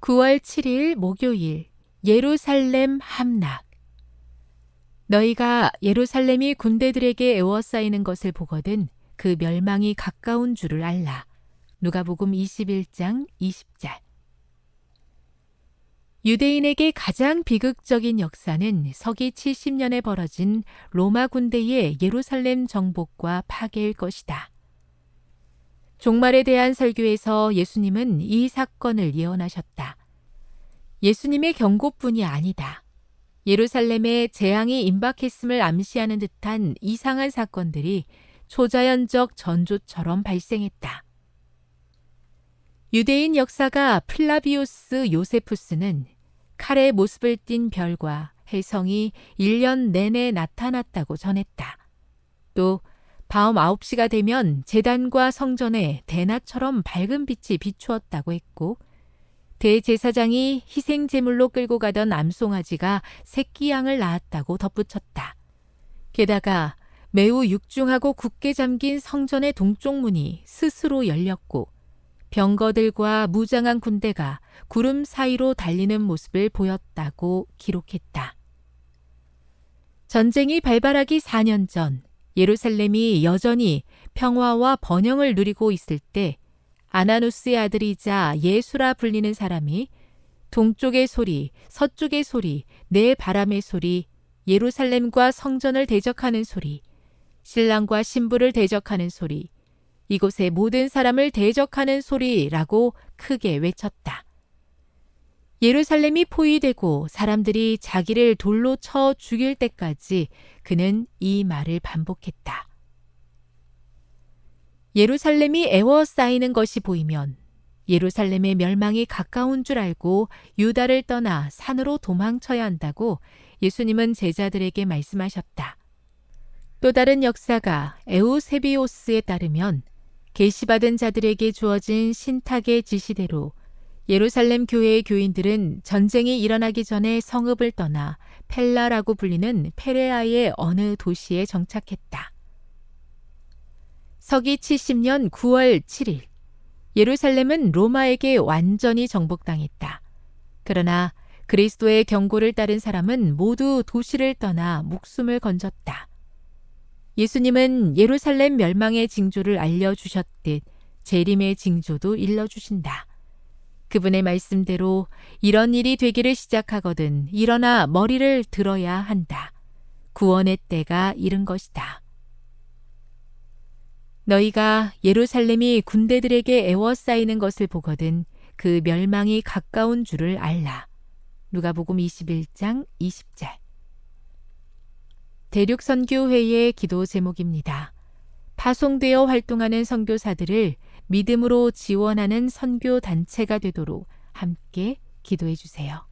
9월 7일 목요일 예루살렘 함락 너희가 예루살렘이 군대들에게 에워싸이는 것을 보거든 그 멸망이 가까운 줄을 알라. 누가복음 21장 20절 유대인에게 가장 비극적인 역사는 서기 70년에 벌어진 로마 군대의 예루살렘 정복과 파괴일 것이다. 종말에 대한 설교에서 예수님은 이 사건을 예언하셨다. 예수님의 경고뿐이 아니다. 예루살렘에 재앙이 임박했음을 암시하는 듯한 이상한 사건들이 초자연적 전조처럼 발생했다. 유대인 역사가 플라비우스 요세푸스는 칼의 모습을 띤 별과 혜성이 1년 내내 나타났다고 전했다. 또 밤 9시가 되면 재단과 성전에 대낮처럼 밝은 빛이 비추었다고 했고 대제사장이 희생 제물로 끌고 가던 암송아지가 새끼 양을 낳았다고 덧붙였다. 게다가 매우 육중하고 굳게 잠긴 성전의 동쪽 문이 스스로 열렸고 병거들과 무장한 군대가 구름 사이로 달리는 모습을 보였다고 기록했다. 전쟁이 발발하기 4년 전 예루살렘이 여전히 평화와 번영을 누리고 있을 때 아나누스의 아들이자 예수라 불리는 사람이 동쪽의 소리, 서쪽의 소리, 내 바람의 소리, 예루살렘과 성전을 대적하는 소리, 신랑과 신부를 대적하는 소리, 이곳의 모든 사람을 대적하는 소리라고 크게 외쳤다. 예루살렘이 포위되고 사람들이 자기를 돌로 쳐 죽일 때까지 그는 이 말을 반복했다. 예루살렘이 애워싸이는 것이 보이면 예루살렘의 멸망이 가까운 줄 알고 유다를 떠나 산으로 도망쳐야 한다고 예수님은 제자들에게 말씀하셨다. 또 다른 역사가 에우세비오스에 따르면 계시받은 자들에게 주어진 신탁의 지시대로 예루살렘 교회의 교인들은 전쟁이 일어나기 전에 성읍을 떠나 펠라라고 불리는 페레아의 어느 도시에 정착했다. 서기 70년 9월 7일 예루살렘은 로마에게 완전히 정복당했다. 그러나 그리스도의 경고를 따른 사람은 모두 도시를 떠나 목숨을 건졌다. 예수님은 예루살렘 멸망의 징조를 알려주셨듯 재림의 징조도 일러주신다. 그분의 말씀대로 이런 일이 되기를 시작하거든 일어나 머리를 들어야 한다. 구원의 때가 이른 것이다. 너희가 예루살렘이 군대들에게 애워싸이는 것을 보거든 그 멸망이 가까운 줄을 알라. 누가복음 21장 20절. 대륙 선교회의 기도 제목입니다. 파송되어 활동하는 선교사들을 믿음으로 지원하는 선교 단체가 되도록 함께 기도해 주세요.